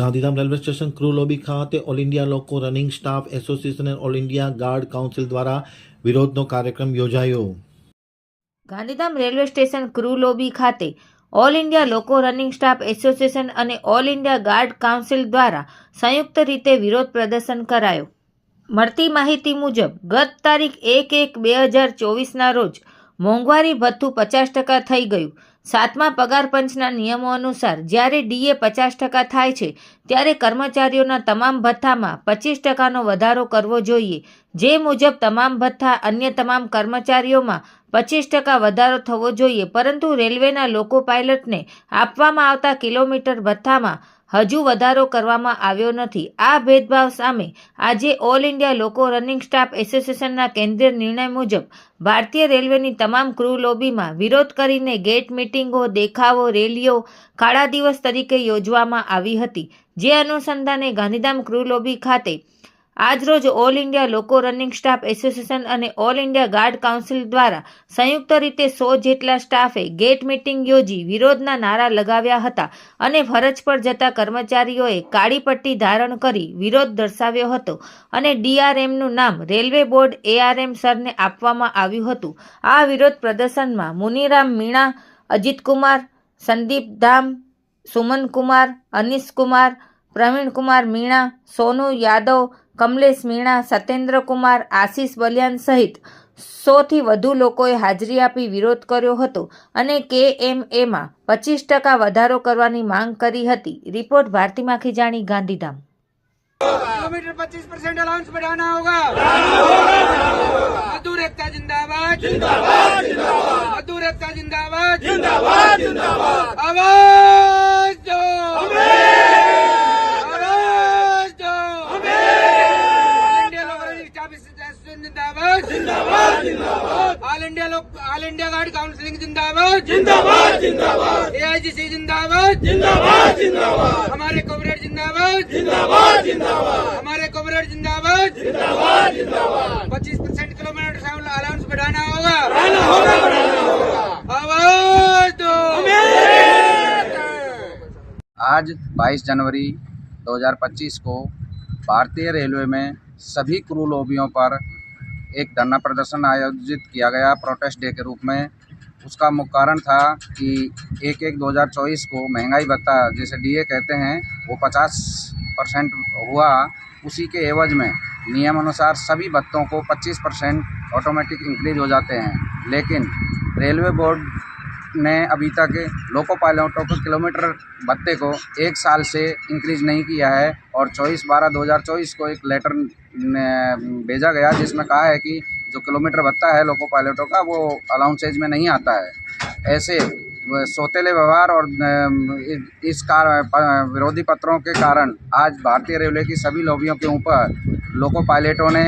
Gandhidham railway station crew lobby ખાતે all India loco running staff association and all India guard council દ્વારા વિરોધનો કાર્યક્રમ યોજાયો Gandhidham railway station crew lobby ખાતે all India loco running staff association અને all India guard council દ્વારા સંયુક્ત રીતે વિરોધ પ્રદર્શન કરાયો મળતી માહિતી મુજબ ગત તારીખ એક એક બે હજાર ચોવીસના રોજ મોંઘવારી ભથ્થું પચાસ ટકા થઈ ગયું સાતમા પગાર પંચના નિયમો અનુસાર જ્યારે ડીએ પચાસ ટકા થાય છે ત્યારે કર્મચારીઓના તમામ ભથ્થામાં પચીસ ટકાનો વધારો કરવો જોઈએ જે મુજબ તમામ ભથ્થા અન્ય તમામ કર્મચારીઓમાં પચીસ ટકા વધારો થવો જોઈએ પરંતુ રેલવેના લોકો પાયલટને આપવામાં આવતા કિલોમીટર ભથ્થામાં હજુ વધારો કરવામાં આવ્યો નથી આ ભેદભાવ સામે આજે all India loco running staff એસોસિએશનના કેન્દ્રીય નિર્ણય મુજબ ભારતીય રેલવેની તમામ ક્રૂ લોબીમાં વિરોધ કરીને ગેટ મિટિંગો દેખાવો રેલીઓ કાળા દિવસ તરીકે યોજવામાં આવી હતી જે અનુસંધાને ગાંધીધામ ક્રૂ લોબી ખાતે આજ રોજ all India loco running staff association અને ઓલ ઇન્ડિયા ગાર્ડ કાઉન્સિલ દ્વારા સંયુક્ત રીતે સો જેટલા સ્ટાફે ગેટ મીટિંગ યોજી વિરોધના નારા લગાવ્યા હતા અને ફરજ પર જતા કર્મચારીઓએ કાળી પટ્ટી ધારણ કરી વિરોધ દર્શાવ્યો હતો અને ડીઆરએમનું નામ રેલવે બોર્ડ એઆરએમ સરને આપવામાં આવ્યું હતું આ વિરોધ પ્રદર્શનમાં મુનિરામ મીણા અજીતકુમાર સંદીપ ધામ સુમન કુમાર અનિશ પ્રવીણ કુમાર મીણા સોનુ યાદવ કમલેશ મીણા સત્યેન્દ્રકુમાર આશીષ બલિયાન સહિત સોથી વધુ લોકોએ હાજરી આપી વિરોધ કર્યો હતો અને કે એમ પચીસ ટકા વધારો કરવાની માંગ કરી હતી રિપોર્ટ ભારતીમાં ખીજાણી ગાંધીધામ किलोमीटर पच्चीस परसेंट अलाउंस बढ़ाना होगा मजदूर एकता जिंदाबाद जिंदाबाद मजदूर एकता जिंदाबाद जिंदाबाद जिंदाबाद ऑल इंडिया गार्ड काउंसिलिंग जिंदाबाद जिंदाबाद जिंदाबाद एआईजीसी जिंदाबाद जिंदाबाद जिंदाबाद हमारे कॉमरेड जिंदाबाद जिंदाबाद जिंदाबाद हमारे कॉमरेड जिंदाबाद जिंदाबाद जिंदाबाद पच्चीस परसेंट किलोमीटर ट्रेवल अलाउंस बढ़ाना होगा बढ़ाना होगा बढ़ाना होगा आवाज दो आज 22 जनवरी 2025 को भारतीय रेलवे में सभी क्रू लोबियों पर एक धरना प्रदर्शन आयोजित किया गया प्रोटेस्ट डे के रूप में उसका मुख्य कारण था कि एक एक 2024 को महंगाई भत्ता जिसे डीए कहते हैं वो 50 परसेंट हुआ उसी के एवज में नियम अनुसार सभी भत्तों को 25 परसेंट ऑटोमेटिक इंक्रीज हो जाते हैं लेकिन रेलवे बोर्ड ने अभी तक लोको पायलटों को किलोमीटर भत्ते को एक साल से इंक्रीज नहीं किया है और चौबीस बारह दो हज़ार चौबीस को एक लेटर भेजा गया जिसमें कहा है कि जो किलोमीटर भत्ता है लोको पायलटों का वो अलाउंसेज में नहीं आता है ऐसे सोतेले व्यवहार और इस कार विरोधी पत्रों के कारण आज भारतीय रेलवे की सभी लॉबियों के ऊपर लोको पायलटों ने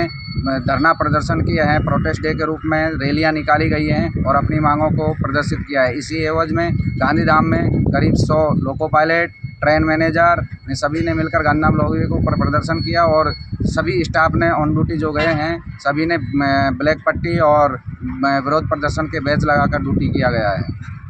धरना प्रदर्शन किया है प्रोटेस्ट डे के रूप में रैलियां निकाली गई हैं और अपनी मांगों को प्रदर्शित किया है इसी एवज में गांधीधाम में करीब सौ लोको पायलट ट्रेन मैनेजर ने सभी ने मिलकर गांधीधाम लोगों के ऊपर प्रदर्शन किया और सभी स्टाफ ने ऑन ड्यूटी जो गए हैं सभी ने ब्लैक पट्टी और विरोध प्रदर्शन के बैच लगाकर ड्यूटी किया गया है